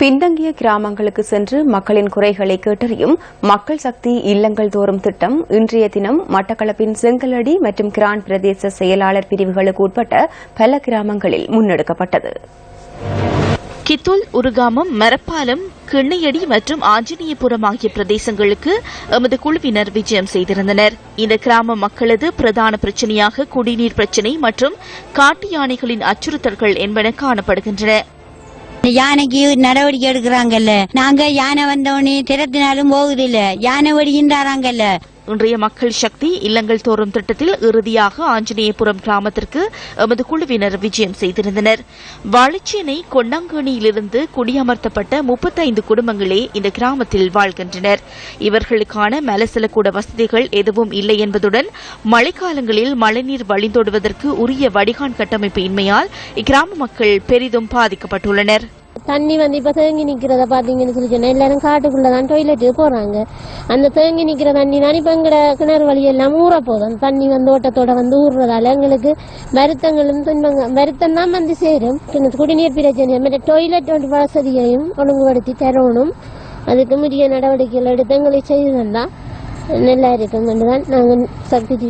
பின்தங்கிய கிராமங்களுக்கு சென்று மக்களின் குறைகளை கேட்டறியும் மக்கள் சக்தி இல்லங்கள் தோறும் திட்டம் இன்றைய தினம் மட்டக்களப்பின் செங்கலடி மற்றும் கிரான் பிரதேச செயலாளர் பிரிவுகளுக்கு உட்பட்ட பல கிராமங்களில் முன்னெடுக்கப்பட்டது. கித்துல் உருகாமம் மரப்பாலம் கிண்ணையடி மற்றும் ஆஞ்சநேயபுரம் ஆகிய பிரதேசங்களுக்கு எமது குழுவினர் விஜயம் செய்திருந்தனர். இந்த கிராம மக்களது பிரதான பிரச்சனையாக குடிநீர் பிரச்சினை மற்றும் காட்டு யானைகளின் அச்சுறுத்தல்கள் என்பன காணப்படுகின்றன. யானைக்கு நடவடிக்கை எடுக்கிறாங்கல்ல. நாங்க யானை வந்தோடனே திறத்தினாலும் போகுதில்ல. யானை வெடிக்கின்றாராங்கல்ல இன்றைய மக்கள் சக்தி இல்லங்கள் தோறும் திட்டத்தில் இறுதியாக ஆஞ்சநேயபுரம் கிராமத்திற்கு எமது குழுவினர் விஜயம் செய்திருந்தனர். வாழைச்சேனை கொன்னாங்கணியிலிருந்து குடியமர்த்தப்பட்ட முப்பத்தைந்து குடும்பங்களே இந்த கிராமத்தில் வாழ்கின்றனர். இவர்களுக்கான மலசலக்கூட வசதிகள் எதுவும் இல்லை என்பதுடன் மழைக்காலங்களில் மழைநீர் வழிந்தோடுவதற்கு உரிய வடிகான் கட்டமைப்பு இன்மையால் இக்கிராம மக்கள் பெரிதும் பாதிக்கப்பட்டுள்ளனர். தண்ணி வந்து இப்போ தேங்கி நிற்கிறத பார்த்தீங்கன்னு சொல்லி சொன்னால் எல்லாரும் காட்டுக்குள்ளே தான் டொய்லெட்டுக்கு போகிறாங்க அந்த தேங்கி நிற்கிற தண்ணி தான் இப்போ எங்களோட கிணறு வழி எல்லாம் ஊற போகுது. அந்த தண்ணி வந்து ஓட்டத்தோட வந்து ஊறுறதால எங்களுக்கு வருத்தங்களும் துன்பங்க வருத்தம் தான் வந்து சேரும். குடிநீர் பிரச்சனை மற்ற டொய்லெட் வசதியையும் ஒழுங்குபடுத்தி தரணும். அதுக்கு உரிய நடவடிக்கைகள் எடுத்து எங்களுக்கு செய்து தந்தா நல்லா இருக்கும். என்றுதான் நாங்கள் சக்தி